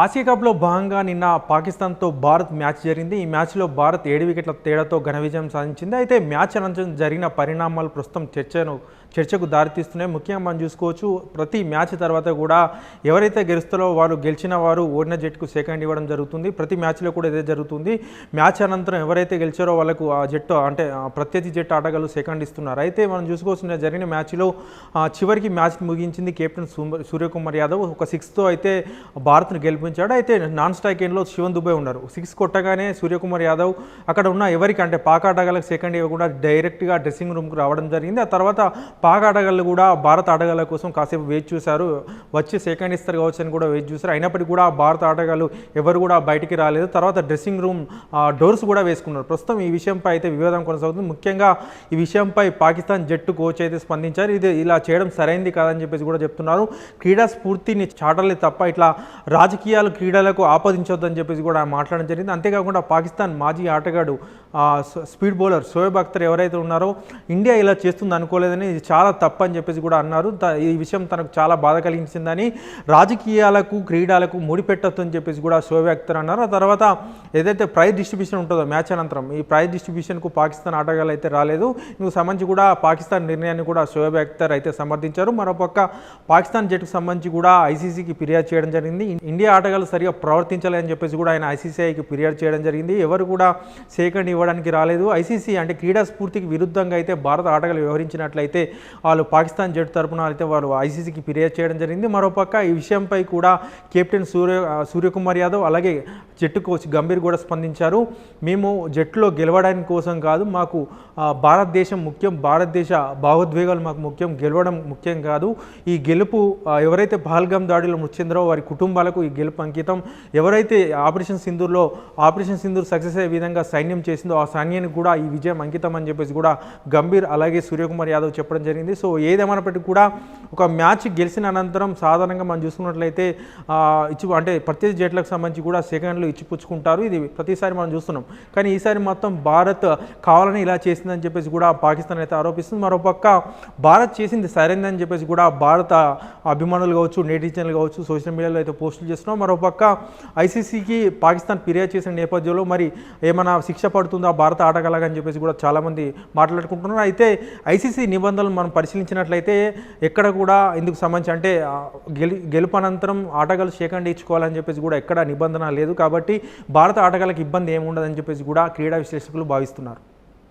Asia కప్లో భాగంగా నిన్న పాకిస్తాన్తో భారత్ మ్యాచ్ జరిగింది. ఈ మ్యాచ్లో భారత్ ఏడు వికెట్ల తేడాతో ఘన విజయం సాధించింది. అయితే మ్యాచ్ అనంతరం జరిగిన పరిణామాలు ప్రస్తుతం చర్చను చర్చకు దారితీస్తున్నాయి ముఖ్యంగా మనం చూసుకోవచ్చు ప్రతి మ్యాచ్ తర్వాత కూడా ఎవరైతే గెలుస్తారో వారు గెలిచిన వారు ఓడిన జట్టుకు సెకండ్ ఇవ్వడం జరుగుతుంది. ప్రతి మ్యాచ్లో కూడా ఇదే జరుగుతుంది. మ్యాచ్ అనంతరం ఎవరైతే గెలిచారో వాళ్ళకు ఆ జట్టు అంటే ప్రత్యర్థి జట్టు ఆటగాళ్ళు సెకండ్ ఇస్తున్నారు. అయితే మనం చూసుకోవచ్చు జరిగిన మ్యాచ్లో చివరికి మ్యాచ్ ముగించింది కెప్టెన్ సూర్యకుమార్ యాదవ్. ఒక సిక్స్తో అయితే భారత్ను గెలిపించాడు. అయితే నాన్ స్ట్రైక్ ఎండ్లో శివన్ దుబే ఉన్నారు. సిక్స్ కొట్టగానే సూర్యకుమార్ యాదవ్ అక్కడ ఉన్న ఎవరికి అంటే పాక్ ఆటగాళ్ళకి సెకండ్ ఇవ్వకుండా డైరెక్ట్గా డ్రెస్సింగ్ రూమ్కి రావడం జరిగింది. ఆ తర్వాత పాక్ ఆటగాళ్ళు కూడా భారత ఆటగాళ్ళ కోసం కాసేపు వేచి చూశారు. వచ్చి సెకండ్ ఇస్తారు కావచ్చు అని కూడా వేచి చూశారు. అయినప్పటికీ కూడా భారత ఆటగాళ్ళు ఎవరు కూడా బయటికి రాలేదు. తర్వాత డ్రెస్సింగ్ రూమ్ డోర్స్ కూడా వేసుకున్నారు. ప్రస్తుతం ఈ విషయంపై అయితే వివాదం కొనసాగుతుంది. ముఖ్యంగా ఈ విషయంపై పాకిస్తాన్ జట్టు కోచ్ అయితే స్పందించారు. ఇది ఇలా చేయడం సరైంది కాదని చెప్పేసి కూడా చెప్తున్నారు. క్రీడా స్ఫూర్తిని చాటలే తప్ప ఇట్లా రాజకీయాలు క్రీడలకు ఆపాదించొద్దని చెప్పేసి కూడా మాట్లాడడం జరిగింది. అంతేకాకుండా పాకిస్తాన్ మాజీ ఆటగాడు స్పీడ్ బౌలర్ షోయబ్ అఖ్తర్ ఎవరైతే ఉన్నారో ఇండియా ఇలా చేస్తుంది అనుకోలేదని ఇది చాలా తప్పు అని చెప్పేసి కూడా అన్నారు. త- ఈ విషయం తనకు చాలా బాధ కలిగించిందని రాజకీయాలకు క్రీడలకు ముడిపెట్టొద్దు అని చెప్పేసి కూడా షోయబ్ అఖ్తర్ అన్నారు. ఆ తర్వాత ఏదైతే ప్రైజ్ డిస్ట్రిబ్యూషన్ ఉంటుందో మ్యాచ్ అనంతరం ఈ ప్రైజ్ డిస్ట్రిబ్యూషన్కు పాకిస్తాన్ ఆటగాళ్ళు అయితే రాలేదు. ఇందుకు సంబంధించి కూడా పాకిస్తాన్ నిర్ణయాన్ని కూడా షోయబ్ అఖ్తర్ అయితే సమర్థించారు. మరోపక్క పాకిస్తాన్ జట్టుకు సంబంధించి కూడా ఐసీసీకి ఫిర్యాదు చేయడం జరిగింది. ఇండియా ఆటగాళ్ళు సరిగా ప్రవర్తించలేదని చెప్పేసి కూడా ఆయన ఐసీసీఐకి ఫిర్యాదు చేయడం జరిగింది. ఎవరు కూడా సేకండ్ ఇవ్వడానికి రాలేదు. ఐసీసీ అంటే క్రీడా స్ఫూర్తికి విరుద్ధంగా అయితే భారత ఆటగాళ్ళు వ్యవహరించినట్లయితే వాళ్ళు పాకిస్తాన్ జట్టు తరపున అయితే వాళ్ళు ఐసీసీకి ఫిర్యాదు చేయడం జరిగింది. మరోపక్క ఈ విషయంపై కూడా కెప్టెన్ సూర్య సూర్యకుమార్ యాదవ్ అలాగే జట్టు కోచ్ గంభీర్ కూడా స్పందించారు. మేము జట్టులో గెలవడానికి కోసం కాదు మాకు భారతదేశం ముఖ్యం భారతదేశ భావోద్వేగాలు మాకు ముఖ్యం గెలవడం ముఖ్యం కాదు. ఈ గెలుపు ఎవరైతే పహల్గామ్ దాడిలో మృతి చెందరో వారి కుటుంబాలకు ఈ గెలుపు అంకితం. ఎవరైతే ఆపరేషన్ సింధూర్లో ఆపరేషన్ సింధూర్ సక్సెస్ అయ్యే విధంగా సైన్యం చేసిందో ఆ సైన్యానికి కూడా ఈ విజయం అంకితం అని చెప్పేసి కూడా గంభీర్ అలాగే సూర్యకుమార్ యాదవ్ చెప్పడం జరిగింది. సో ఏదేమైనప్పటికీ కూడా ఒక మ్యాచ్ గెలిచిన అనంతరం సాధారణంగా మనం చూసుకున్నట్లయితే ఇచ్చి అంటే ప్రత్యేక జట్లకు సంబంధించి కూడా సెకండ్లు ఇచ్చిపుచ్చుకుంటారు ఇది ప్రతిసారి మనం చూస్తున్నాం. కానీ ఈసారి మొత్తం భారత్ కావాలని ఇలా చేసిందని చెప్పేసి కూడా పాకిస్తాన్ అయితే ఆరోపిస్తుంది. మరోపక్క భారత్ చేసింది సరైందని చెప్పేసి కూడా భారత అభిమానులు కావచ్చు నెటిజన్లు కావచ్చు సోషల్ మీడియాలో అయితే పోస్టులు చేస్తున్నాం. మరోపక్క ఐసీసీకి పాకిస్తాన్ ఫిర్యాదు చేసిన నేపథ్యంలో మరి ఏమైనా శిక్ష పడుతుంది? భారత ఆటగాళ్ళగా అని చెప్పేసి కూడా చాలామంది మాట్లాడుకుంటున్నారు. అయితే ఐసీసీ నిబంధనలు మనం పరిశీలించినట్లయితే ఎక్కడ కూడా ఇందుకు సంబంధించి అంటే గెలి గెలుపు అనంతరం ఆటగాళ్ళు షేకండ్ ఇచ్చుకోవాలని చెప్పేసి కూడా ఎక్కడ నిబంధన లేదు. కాబట్టి భారత ఆటగాళ్ళకి ఇబ్బంది ఏముండదని చెప్పేసి కూడా క్రీడా విశ్లేషకులు భావిస్తున్నారు.